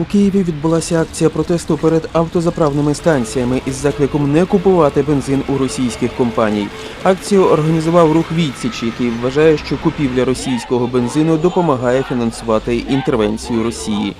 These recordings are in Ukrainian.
У Києві відбулася акція протесту перед автозаправними станціями із закликом не купувати бензин у російських компаній. Акцію організував рух відсіч, який вважає, що купівля російського бензину допомагає фінансувати інтервенцію Росії.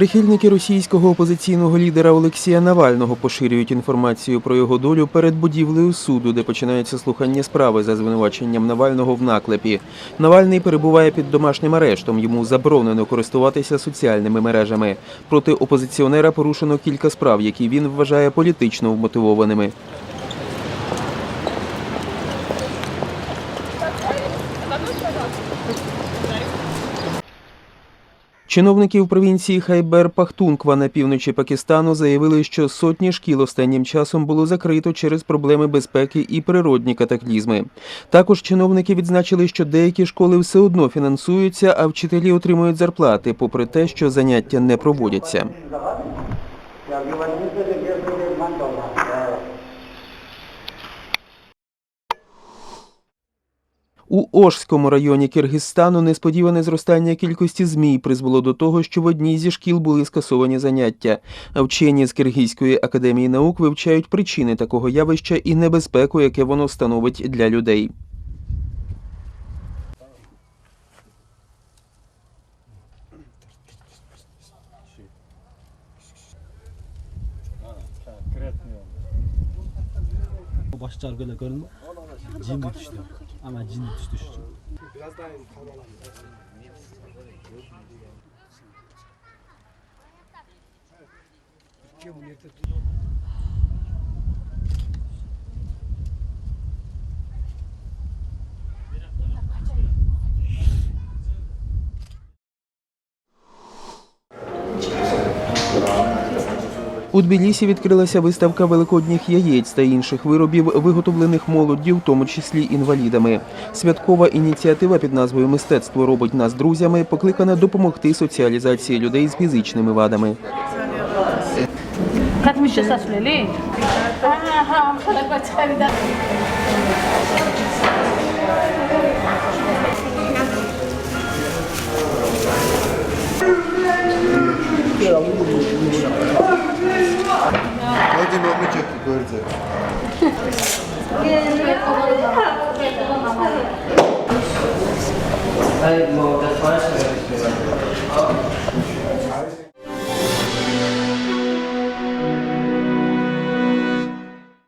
Прихильники російського опозиційного лідера Олексія Навального поширюють інформацію про його долю перед будівлею суду, де починається слухання справи за звинуваченням Навального в наклепі. Навальний перебуває під домашнім арештом. Йому заборонено користуватися соціальними мережами. Проти опозиціонера порушено кілька справ, які він вважає політично вмотивованими. Чиновники в провінції Хайбер Пахтунква на півночі Пакистану заявили, що сотні шкіл останнім часом було закрито через проблеми безпеки і природні катаклізми. Також чиновники відзначили, що деякі школи все одно фінансуються, а вчителі отримують зарплати, попри те, що заняття не проводяться. У Ошському районі Киргизстану несподіване зростання кількості змій призвело до того, що в одній зі шкіл були скасовані заняття. А вчені з Киргизької академії наук вивчають причини такого явища і небезпеку, яке воно становить для людей. Baş çarpıyla göründü. Cindi düştü. Ama ciddi düştü şu. Biraz daha yukarı alalım. İki yıl yerde У Тбілісі відкрилася виставка великодніх яєць та інших виробів, виготовлених молоддю, в тому числі інвалідами. Святкова ініціатива під назвою Мистецтво робить нас друзями покликана допомогти соціалізації людей з фізичними вадами. Как мы сейчас освели? Ага, dediğimi olmayacak ki görüntü.